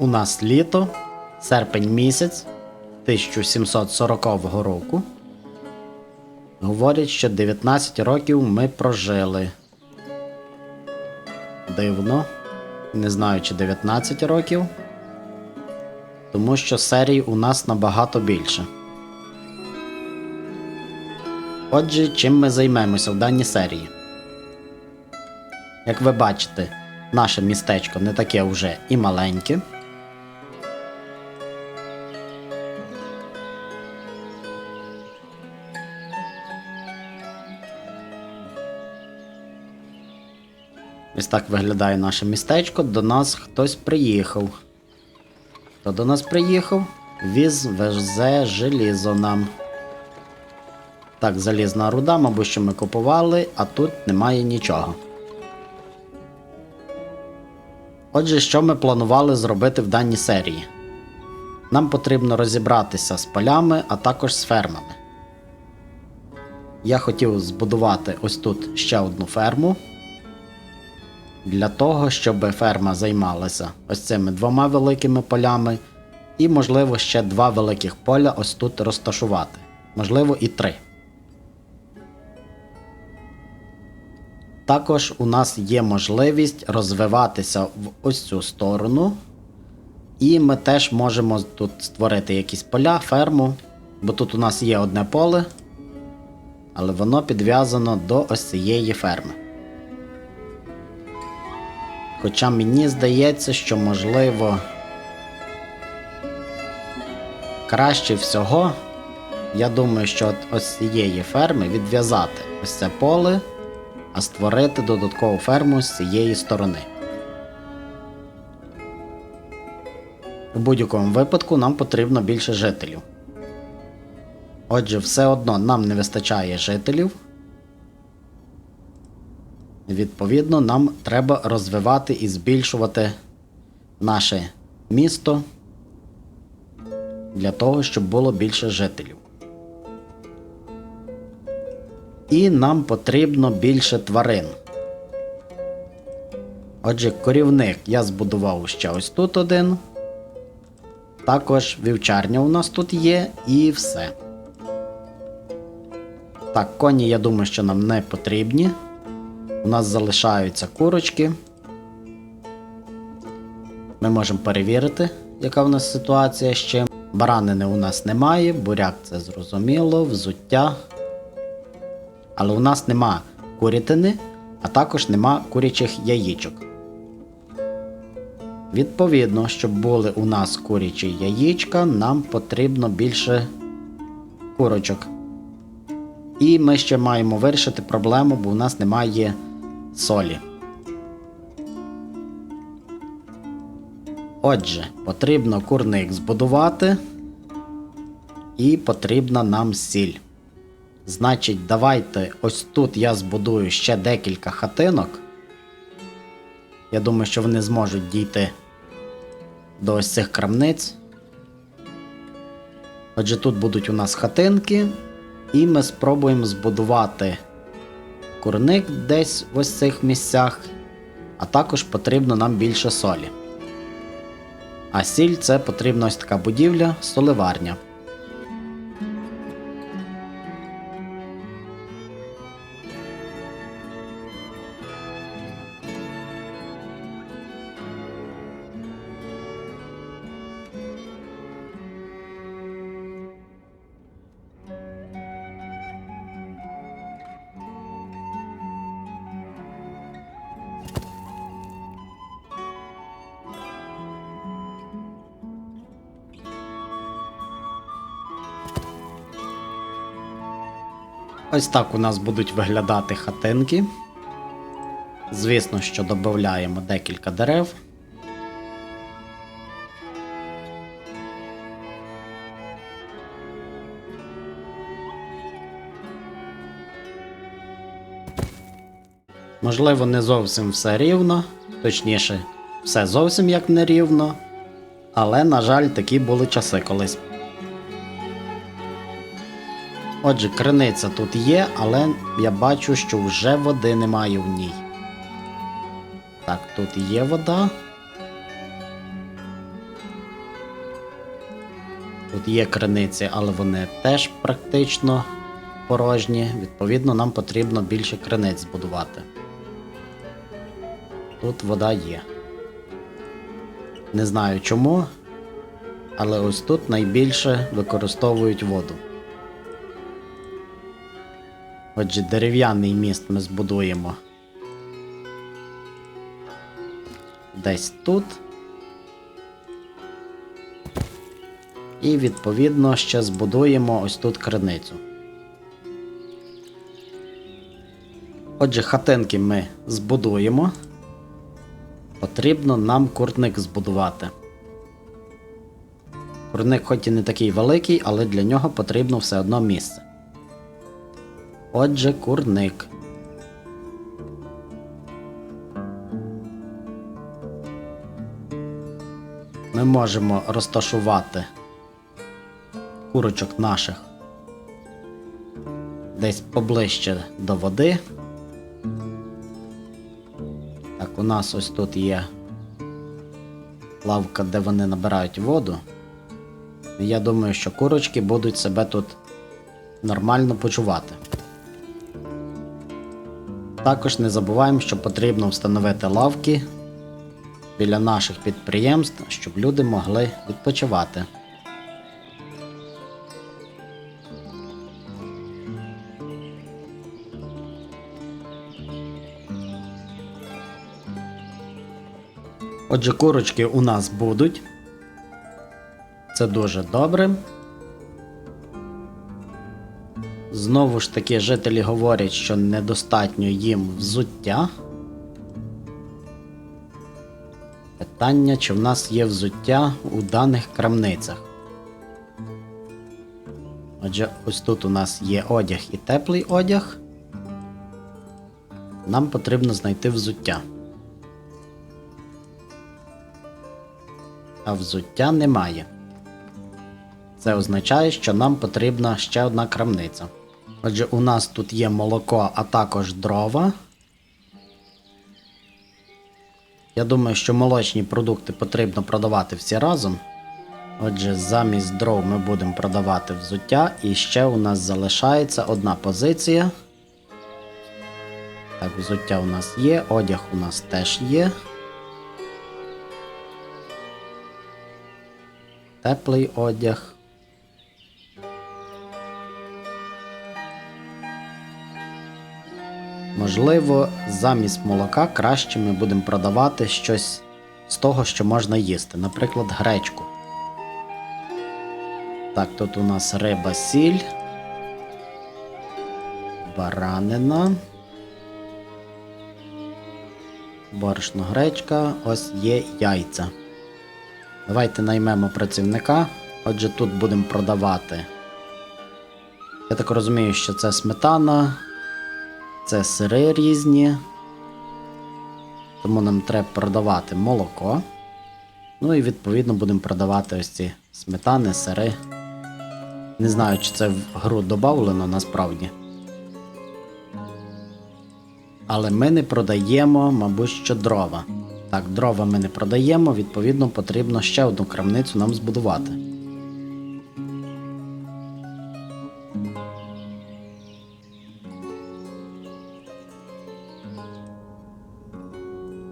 У нас літо, серпень місяць 1740 року. Говорять, що 19 років ми прожили. Дивно. Не знаю, чи 19 років. Тому що серій у нас набагато більше. Отже, чим ми займемося в даній серії? Як ви бачите, наше містечко не таке вже і маленьке. Ось так виглядає наше містечко. До нас хтось приїхав. Хто до нас приїхав? Віз везе желізо нам. Так, залізна руда, мабуть, що ми купували, а тут немає нічого. Отже, що ми планували зробити в даній серії? Нам потрібно розібратися з полями, а також з фермами. Я хотів збудувати ось тут ще одну ферму. Для того, щоб ферма займалася ось цими двома великими полями, і, можливо, ще два великих поля ось тут розташувати. Можливо, і три. Також у нас є можливість розвиватися в ось цю сторону. І ми теж можемо тут створити якісь поля, ферму. Бо тут у нас є одне поле, але воно підв'язано до ось цієї ферми. Хоча мені здається, що можливо краще всього, я думаю, що от ось цієї ферми відв'язати ось це поле, а створити додаткову ферму з цієї сторони. У будь-якому випадку нам потрібно більше жителів. Отже, все одно нам не вистачає жителів. Відповідно, нам треба розвивати і збільшувати наше місто для того, щоб було більше жителів. І нам потрібно більше тварин. Отже, корівник я збудував ще ось тут один. Також вівчарня у нас тут є і все. Так, коні, я думаю, що нам не потрібні. У нас залишаються курочки. Ми можемо перевірити, яка в нас ситуація чим. Баранини у нас немає, буряк це зрозуміло, взуття. Але у нас нема курятини, а також нема курячих яєчок. Відповідно, щоб були у нас курячі яєчка, нам потрібно більше курочок. І ми ще маємо вирішити проблему, бо у нас немає солі. Отже, потрібно курник збудувати. І потрібна нам сіль. Значить, давайте ось тут я збудую ще декілька хатинок. Я думаю, що вони зможуть дійти до ось цих крамниць. Отже, тут будуть у нас хатинки, і ми спробуємо збудувати курник десь в ось цих місцях, а також потрібно нам більше солі. А сіль це потрібна ось така будівля, соливарня. Ось так у нас будуть виглядати хатинки. Звісно, що додаємо декілька дерев. Можливо, не зовсім все рівно, точніше, все зовсім як не рівно. Але, на жаль, такі були часи колись. Отже, криниця тут є, але я бачу, що вже води немає в ній. Так, тут є вода. Тут є криниці, але вони теж практично порожні. Відповідно, нам потрібно більше криниць збудувати. Тут вода є. Не знаю чому, але ось тут найбільше використовують воду. Отже, дерев'яний міст ми збудуємо десь тут. І відповідно ще збудуємо ось тут криницю. Отже, хатинки ми збудуємо. Потрібно нам курник збудувати. Курник хоч і не такий великий, але для нього потрібно все одно місце. Отже, курник. Ми можемо розташувати курочок наших десь поближче до води. Так, у нас ось тут є лавка, де вони набирають воду. Я думаю, що курочки будуть себе тут нормально почувати. Також не забуваємо, що потрібно встановити лавки біля наших підприємств, щоб люди могли відпочивати. Отже, курочки у нас будуть. Це дуже добре. Знову ж таки, жителі говорять, що недостатньо їм взуття. Питання, чи в нас є взуття у даних крамницях. Отже, ось тут у нас є одяг і теплий одяг. Нам потрібно знайти взуття. А взуття немає. Це означає, що нам потрібна ще одна крамниця. Отже, у нас тут є молоко, а також дрова. Я думаю, що молочні продукти потрібно продавати всі разом. Отже, замість дров ми будемо продавати взуття. І ще у нас залишається одна позиція. Так, взуття у нас є, одяг у нас теж є. Теплий одяг. Можливо, замість молока краще ми будемо продавати щось з того, що можна їсти, наприклад, гречку. Так, тут у нас риба сіль, баранина, борошно гречка, ось є яйця. Давайте наймемо працівника. Отже, тут будемо продавати. Я так розумію, що це сметана, це сири різні. Тому нам треба продавати молоко. Ну і відповідно будемо продавати ось ці сметани, сири. Не знаю, чи це в гру додавлено насправді. Але ми не продаємо, мабуть, що дрова. Так, дрова ми не продаємо, відповідно, потрібно ще одну крамницю нам збудувати.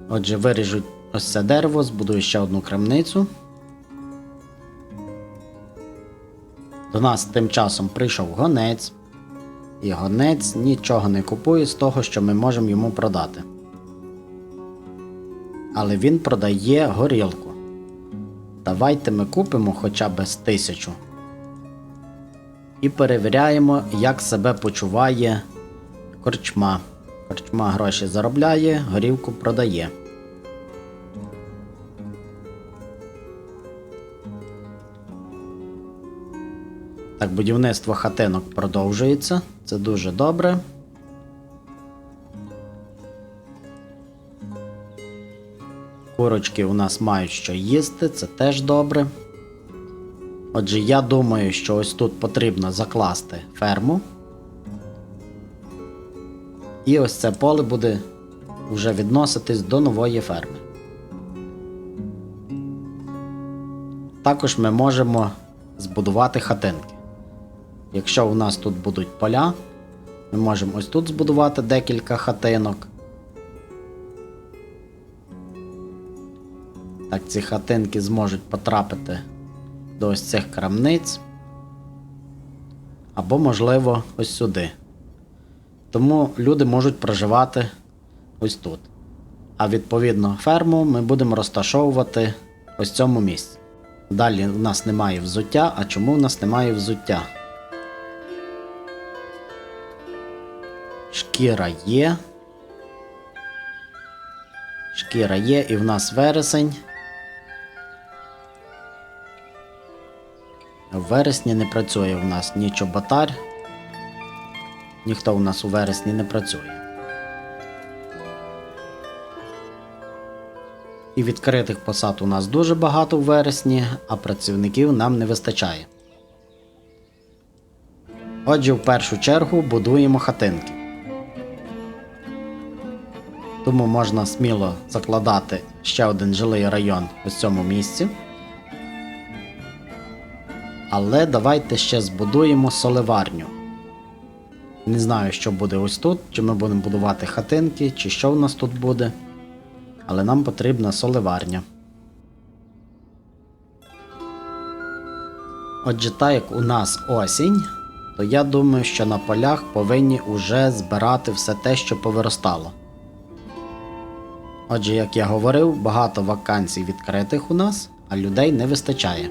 Отже, виріжуть ось це дерево, збудую ще одну крамницю. До нас тим часом прийшов гонець, і гонець нічого не купує з того, що ми можемо йому продати. Але він продає горілку. Давайте ми купимо хоча б тисячу. І перевіряємо, як себе почуває корчма. Корчма гроші заробляє, горілку продає. Так, будівництво хатинок продовжується. Це дуже добре. Курочки у нас мають що їсти, це теж добре. Отже, я думаю, що ось тут потрібно закласти ферму. І ось це поле буде вже відноситись до нової ферми. Також ми можемо збудувати хатинки. Якщо у нас тут будуть поля, ми можемо ось тут збудувати декілька хатинок. Так, ці хатинки зможуть потрапити до ось цих крамниць. Або, можливо, ось сюди. Тому люди можуть проживати ось тут. А відповідно ферму ми будемо розташовувати ось в цьому місці. Далі у нас немає взуття. А чому у нас немає взуття? Шкіра є. Шкіра є, і в нас вересень. В вересні не працює в нас ні чоботар. Ніхто у нас у вересні не працює. І відкритих посад у нас дуже багато в вересні, а працівників нам не вистачає. Отже, в першу чергу будуємо хатинки. Тому можна сміло закладати ще один жилий район у цьому місці. Але давайте ще збудуємо соливарню. Не знаю, що буде ось тут, чи ми будемо будувати хатинки, чи що в нас тут буде. Але нам потрібна соливарня. Отже, так як у нас осінь, то я думаю, що на полях повинні уже збирати все те, що повиростало. Отже, як я говорив, багато вакансій відкритих у нас, а людей не вистачає.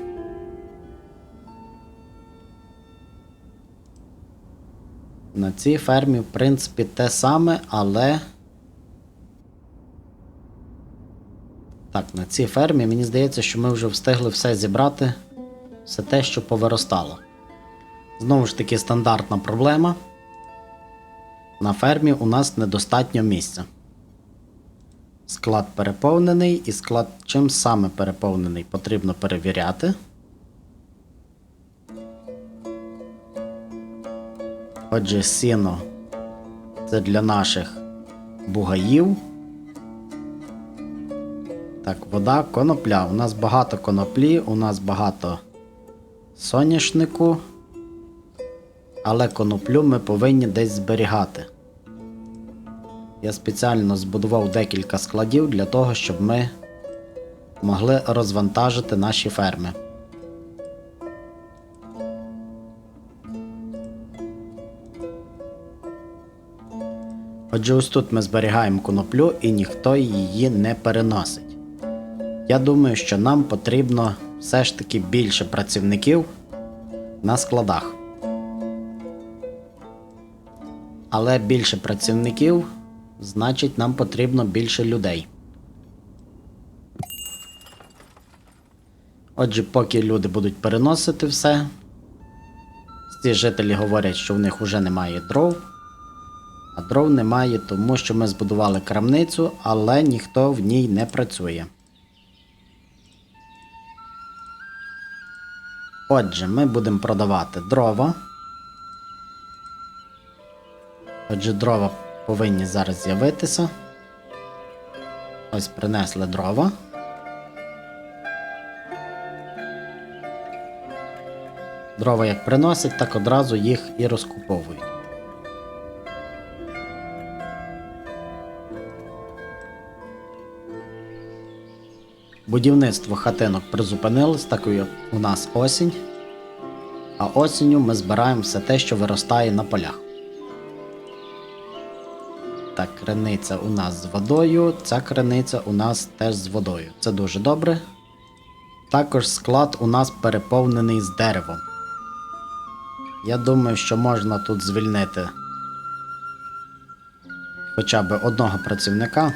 На цій фермі, в принципі, те саме, але. Так, на цій фермі мені здається, що ми вже встигли все зібрати, все те, що повиростало. Знову ж таки, стандартна проблема. На фермі у нас недостатньо місця. Склад переповнений, і склад чим саме переповнений, потрібно перевіряти. Отже, сіно це для наших бугаїв. Так, вода, конопля. У нас багато коноплі, у нас багато соняшнику. Але коноплю ми повинні десь зберігати. Я спеціально збудував декілька складів для того, щоб ми могли розвантажити наші ферми. Отже, ось тут ми зберігаємо коноплю і ніхто її не переносить. Я думаю, що нам потрібно все ж таки більше працівників на складах. Але більше працівників значить нам потрібно більше людей. Отже, поки люди будуть переносити все, ці жителі говорять, що в них вже немає дров. А дров немає, тому що ми збудували крамницю, але ніхто в ній не працює. Отже, ми будемо продавати дрова. Отже, дрова повинні зараз з'явитися. Ось принесли дрова. Дрова як приносять, так одразу їх і розкуповують. Будівництво хатинок призупинилось, так у нас осінь. А осінню ми збираємо все те, що виростає на полях. Так, криниця у нас з водою, ця криниця у нас теж з водою. Це дуже добре. Також склад у нас переповнений з деревом. Я думаю, що можна тут звільнити хоча б одного працівника.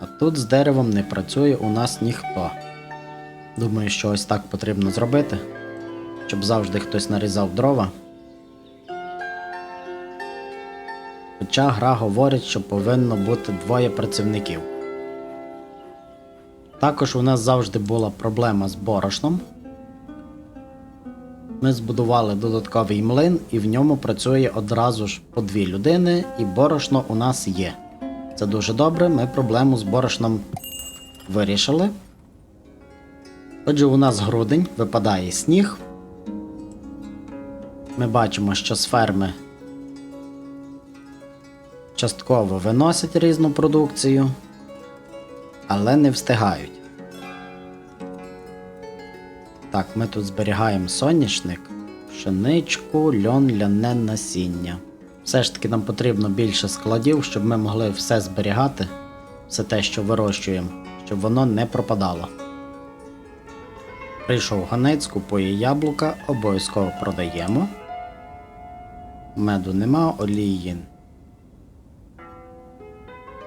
А тут з деревом не працює у нас ніхто. Думаю, що ось так потрібно зробити, щоб завжди хтось нарізав дрова. Хоча гра говорить, що повинно бути двоє працівників. Також у нас завжди була проблема з борошном. Ми збудували додатковий млин і в ньому працює одразу ж по дві людини, і борошно у нас є. Це дуже добре, ми проблему з борошном вирішили. Отже, у нас грудень, випадає сніг. Ми бачимо, що з ферми частково виносять різну продукцію, але не встигають. Так, ми тут зберігаємо соняшник, пшеничку, льон, ляне насіння. Все ж таки нам потрібно більше складів, щоб ми могли все зберігати, все те, що вирощуємо, щоб воно не пропадало. Прийшов ганець, купує яблука, обов'язково продаємо. Меду нема, олії.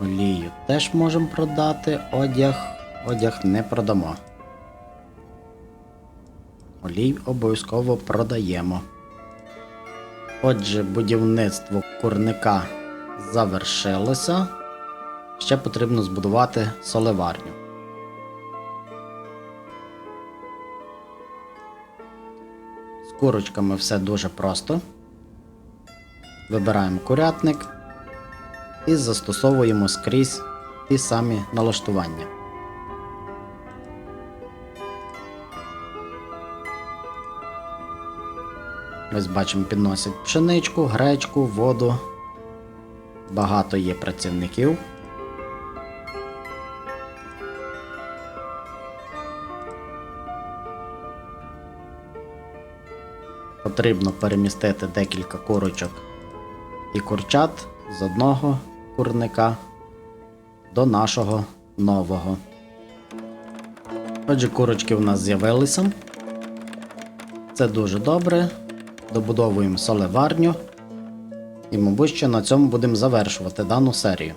Олію теж можемо продати, одяг, одяг не продамо. Олій обов'язково продаємо. Отже, будівництво курника завершилося. Ще потрібно збудувати соливарню. З курочками все дуже просто. Вибираємо курятник і застосовуємо скрізь ті самі налаштування. Ось бачимо, підносять пшеничку, гречку, воду. Багато є працівників. Потрібно перемістити декілька курочок і курчат з одного курника до нашого нового. Отже, курочки в нас з'явилися. Це дуже добре. Добудовуємо солеварню. І, мабуть, ще на цьому будемо завершувати дану серію.